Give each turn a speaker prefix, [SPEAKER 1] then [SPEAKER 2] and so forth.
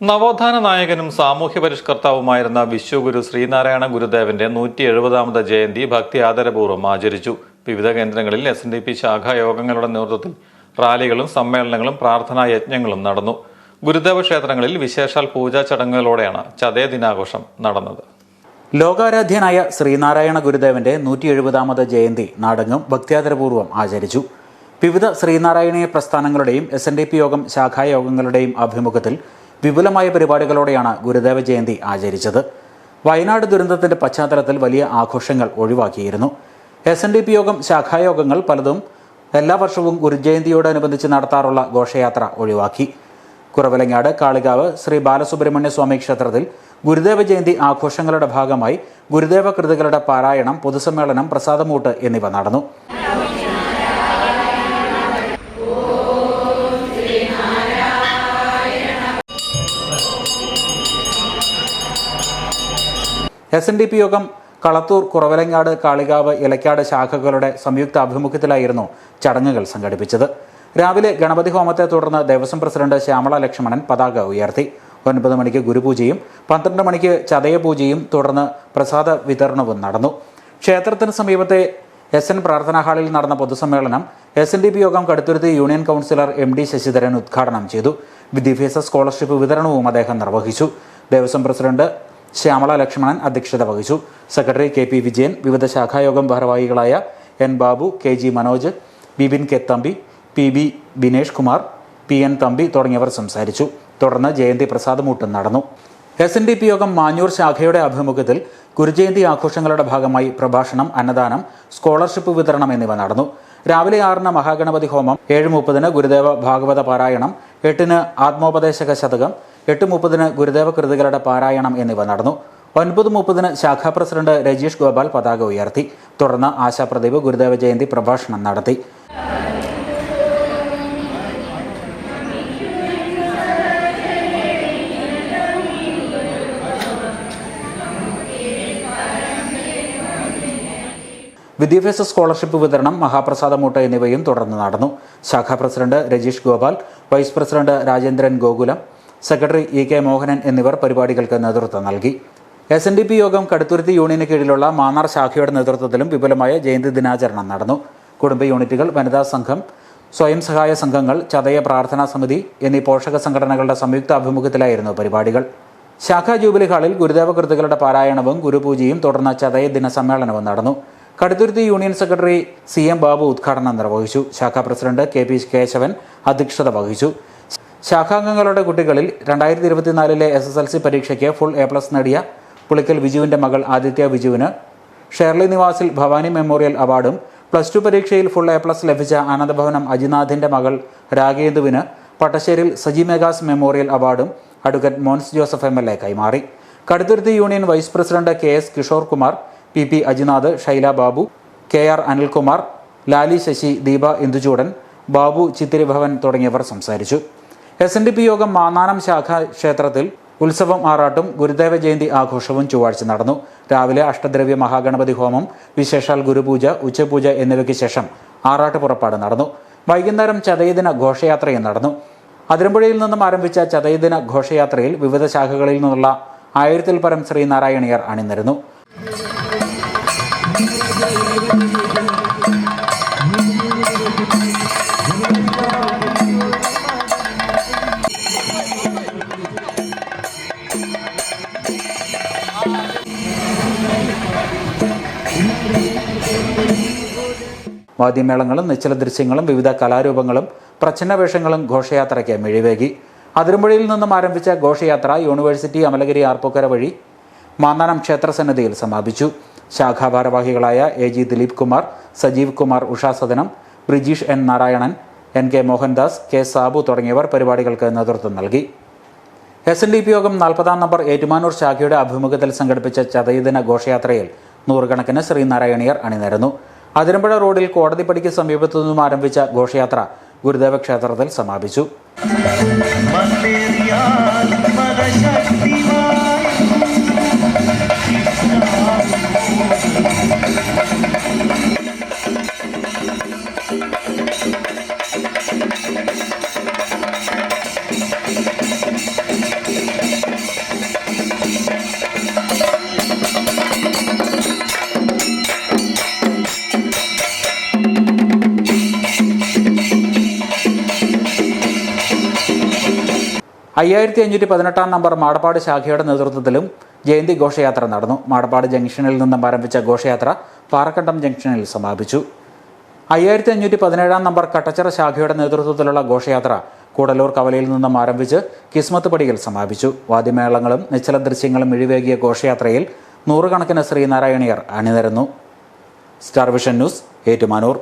[SPEAKER 1] നവോത്ഥാന നായകനും സാമൂഹ്യ പരിഷ്കർത്താവുമായിരുന്ന വിശ്വഗുരു ശ്രീനാരായണ ഗുരുദേവന്റെ നൂറ്റി എഴുപതാമത് ജയന്തി ഭക്തി ആദരപൂർവം ആചരിച്ചു. വിവിധ കേന്ദ്രങ്ങളിൽ എസ് എൻ ഡി പി ശാഖായോഗങ്ങളുടെ നേതൃത്വത്തിൽ റാലികളും സമ്മേളനങ്ങളും പ്രാർത്ഥനാ യജ്ഞങ്ങളും നടന്നു. ഗുരുദേവ ക്ഷേത്രങ്ങളിൽ വിശേഷാൽ പൂജാ ചടങ്ങുകളോടെയാണ് ചതയ ദിനാഘോഷം നടന്നത്.
[SPEAKER 2] ലോകാരാധ്യനായ ശ്രീനാരായണ ഗുരുദേവന്റെ നൂറ്റി എഴുപതാമത് ജയന്തി നാടെങ്ങും ഭക്തിയാദരപൂർവം ആചരിച്ചു. വിവിധ ശ്രീനാരായണീയ പ്രസ്ഥാനങ്ങളുടെയും എസ് എൻ ഡി പി യോഗം ശാഖായോഗങ്ങളുടെയും ആഭിമുഖ്യത്തിൽ വിപുലമായ പരിപാടികളോടെയാണ് ഗുരുദേവ ജയന്തി ആചരിച്ചത്. വയനാട് ദുരന്തത്തിന്റെ പശ്ചാത്തലത്തിൽ വലിയ ആഘോഷങ്ങൾ ഒഴിവാക്കിയിരുന്നു. എസ് എൻ ഡി പി യോഗം ശാഖായോഗങ്ങൾ പലതും എല്ലാ വർഷവും ഗുരുജയന്തിയോടനുബന്ധിച്ച് നടത്താറുള്ള ഘോഷയാത്ര ഒഴിവാക്കി. കുറവലങ്ങാട് കാളികാവ് ശ്രീ ബാലസുബ്രഹ്മണ്യ സ്വാമി ക്ഷേത്രത്തിൽ ഗുരുദേവ ജയന്തി ആഘോഷങ്ങളുടെ ഭാഗമായി ഗുരുദേവ കൃതികളുടെ പാരായണം പൊതുസമ്മേളനം പ്രസാദമൂട്ട് എന്നിവ നടന്നു. എസ് എൻ ഡി പി യോഗം കളത്തൂർ കുറവലങ്ങാട് കാളികാവ് ഇലക്കാട് ശാഖകളുടെ സംയുക്ത ആഭിമുഖ്യത്തിലായിരുന്നു ചടങ്ങുകൾ സംഘടിപ്പിച്ചത്. രാവിലെ ഗണപതി ഹോമത്തെ തുടർന്ന് ദേവസ്വം പ്രസിഡന്റ് ശ്യാമള ലക്ഷ്മണൻ പതാക ഉയർത്തി. ഒൻപത് മണിക്ക് ഗുരുപൂജയും പന്ത്രണ്ട് മണിക്ക് ചതയപൂജയും തുടർന്ന് പ്രസാദ വിതരണവും നടന്നു. ക്ഷേത്രത്തിന് സമീപത്തെ എസ് എൻ പ്രാർത്ഥനാ ഹാളിൽ നടന്ന പൊതുസമ്മേളനം എസ് എൻ ഡി പി യോഗം Kaduthuruthy union councillor M D Sasidharan ഉദ്ഘാടനം ചെയ്തു. വിദ്യാഭ്യാസ സ്കോളർഷിപ്പ് വിതരണവും അദ്ദേഹം നിർവഹിച്ചു. ദേവസ്വം പ്രസിഡന്റ് ശ്യാമള ലക്ഷ്മണൻ അധ്യക്ഷത വഹിച്ചു. സെക്രട്ടറി കെ പി വിജയൻ വിവിധ ശാഖായോഗം ഭാരവാഹികളായ N Babu K G Manoj Bibin K Thampi P B Binesh Kumar P N Thampi തുടങ്ങിയവർ സംസാരിച്ചു. തുടർന്ന് ജയന്തി പ്രസാദ് മൂട്ടം നടന്നു. എസ് എൻ ഡി പി യോഗം മാഞ്ഞൂർ ശാഖയുടെ ആഭിമുഖ്യത്തിൽ ഗുരുജയന്തി ആഘോഷങ്ങളുടെ ഭാഗമായി പ്രഭാഷണം അന്നദാനം സ്കോളർഷിപ്പ് വിതരണം എന്നിവ നടന്നു. രാവിലെ ആറിന് മഹാഗണപതി ഹോമം ഏഴ് മുപ്പതിന് ഗുരുദേവ ഭാഗവത പാരായണം എട്ടിന് ആത്മോപദേശക ശതകം എട്ട് മുപ്പതിന് ഗുരുദേവ കൃതികളുടെ പാരായണം എന്നിവ നടന്നു. ഒൻപത് മുപ്പതിന് ശാഖാ പ്രസിഡന്റ് രജീഷ് ഗോപാൽ പതാക ഉയർത്തി. തുടർന്ന് ആശാപ്രദീപ് ഗുരുദേവ ജയന്തി പ്രഭാഷണം നടത്തി. വിദ്യാഭ്യാസ സ്കോളർഷിപ്പ് വിതരണം മഹാപ്രസാദമൂട്ട എന്നിവയും തുടർന്ന് നടന്നു. ശാഖാ president Rajeesh Gopal vice president Rajendran Gokulam secretary E K Mohanan എന്നിവർ പരിപാടികൾക്ക് നേതൃത്വം നൽകി. എസ് എൻ ഡി പി യോഗം കടുത്തുരുത്തി യൂണിയന് കീഴിലുള്ള മാന്നാർ ശാഖയുടെ നേതൃത്വത്തിലും വിപുലമായ ജയന്തി ദിനാചരണം നടന്നു. കുടുംബ യൂണിറ്റുകൾ വനിതാ സംഘം സ്വയം സഹായ സംഘങ്ങൾ ചതയ പ്രാർത്ഥനാ സമിതി എന്നീ പോഷക സംഘടനകളുടെ സംയുക്ത ആഭിമുഖ്യത്തിലായിരുന്നു പരിപാടികൾ. ശാഖാ ജൂബിലി ഹാളിൽ ഗുരുദേവ കൃതികളുടെ പാരായണവും ഗുരുപൂജയും തുടർന്ന് ചതയ ദിന സമ്മേളനവും നടന്നു. Kaduthuruthy union secretary C M Babu ഉദ്ഘാടനം നിർവഹിച്ചു. ശാഖാ പ്രസിഡന്റ് കെ പി കേശവൻ അധ്യക്ഷത വഹിച്ചു. ശാഖാംഗങ്ങളുടെ കുട്ടികളിൽ രണ്ടായിരത്തി ഇരുപത്തിനാലിലെ എസ് എസ് എൽ സി പരീക്ഷയ്ക്ക് ഫുൾ എ പ്ലസ് നേടിയ പുളിക്കൽ വിജുവിന്റെ മകൾ ആദിത്യ വിജുവിന് ഷേർലി നിവാസിൽ ഭവാനി മെമ്മോറിയൽ അവാർഡും പ്ലസ് ടു പരീക്ഷയിൽ ഫുൾ എ പ്ലസ് ലഭിച്ച ആനന്ദഭവനം അജിനാഥിന്റെ മകൾ രാഗേന്ദുവിന് പട്ടശ്ശേരിൽ സജി മെഗാസ് മെമ്മോറിയൽ അവാർഡും advocate Mons Joseph M L A കൈമാറി. Kaduthuruthy union vice president K S Kishore Kumar P P Ajinath Shaila Babu K R Anilkumar Lali Sasi Deepa Induchoodan Babu Chithiri Bhavan തുടങ്ങിയവർ സംസാരിച്ചു. എസ് എൻ ഡി പി യോഗം മാന്നാനം ശാഖ ക്ഷേത്രത്തിൽ ഉത്സവം ആറാട്ടും ഗുരുദേവ ജയന്തി ആഘോഷവും ചൊവ്വാഴ്ച നടന്നു. രാവിലെ അഷ്ടദ്രവ്യ മഹാഗണപതി ഹോമം വിശേഷാൽ ഗുരുപൂജ ഉച്ചപൂജ എന്നിവയ്ക്ക് ശേഷം ആറാട്ട് പുറപ്പാട് നടന്നു. വൈകുന്നേരം ചതയദിന ഘോഷയാത്രയും നടന്നു. അതിരമ്പുഴയിൽ നിന്നും ആരംഭിച്ച ചതയദിന ഘോഷയാത്രയിൽ വിവിധ ശാഖകളിൽ നിന്നുള്ള ആയിരത്തിൽ പരം ശ്രീനാരായണീയർ അണിനിരന്നു. വാദ്യമേളങ്ങളും നിശ്ചല ദൃശ്യങ്ങളും വിവിധ കലാരൂപങ്ങളും പ്രച്ഛന്നവേഷങ്ങളും ഘോഷയാത്രയ്ക്ക് മിഴിവേകി. അതിരമ്പുഴയിൽ നിന്നും ആരംഭിച്ച ഘോഷയാത്ര യൂണിവേഴ്സിറ്റി അമലഗിരി ആർപ്പൂക്കര വഴി മാന്നാനം ക്ഷേത്രസന്നിധിയിൽ സമാപിച്ചു. ശാഖാ ഭാരവാഹികളായ A G Dileep Kumar Sajeev Kumar Ushasadanam Brijeesh N Narayanan N K Mohandas K Sabu തുടങ്ങിയവർ പരിപാടികൾക്ക് നേതൃത്വം നൽകി. എസ് എൻ ഡി പി യോഗം നാൽപ്പതാം നമ്പർ ഏറ്റുമാനൂർ ശാഖയുടെ ആഭിമുഖ്യത്തിൽ സംഘടിപ്പിച്ച ചതയദിന ഘോഷയാത്രയിൽ നൂറുകണക്കിന് ശ്രീനാരായണീയർ അണിനിരന്നു. അതിരമ്പുഴ റോഡിൽ കോടതിപ്പടിക്ക് സമീപത്തു നിന്നും ആരംഭിച്ച ഘോഷയാത്ര ഗുരുദേവ ക്ഷേത്രത്തിൽ സമാപിച്ചു. അയ്യായിരത്തി അഞ്ഞൂറ്റി പതിനെട്ടാം നമ്പർ മാടപ്പാട് ശാഖയുടെ നേതൃത്വത്തിലും ജയന്തി ഘോഷയാത്ര നടന്നു. മാടപ്പാട് ജംഗ്ഷനിൽ നിന്നും ആരംഭിച്ച ഘോഷയാത്ര പാറക്കണ്ടം ജംഗ്ഷനിൽ സമാപിച്ചു. അയ്യായിരത്തി അഞ്ഞൂറ്റി പതിനേഴാം നമ്പർ കട്ടച്ചിറ ശാഖയുടെ നേതൃത്വത്തിലുള്ള ഘോഷയാത്ര കൂടലൂർ കവലയിൽ നിന്നും ആരംഭിച്ച് കിസ്മത്ത് പടിയിൽ സമാപിച്ചു. വാദ്യമേളങ്ങളും നിശ്ചല ദൃശ്യങ്ങളും ഇഴിവേകിയ ഘോഷയാത്രയിൽ നൂറുകണക്കിന് ശ്രീനാരായണീയർ അണിനിരന്നു. Star vision news Ettumanoor.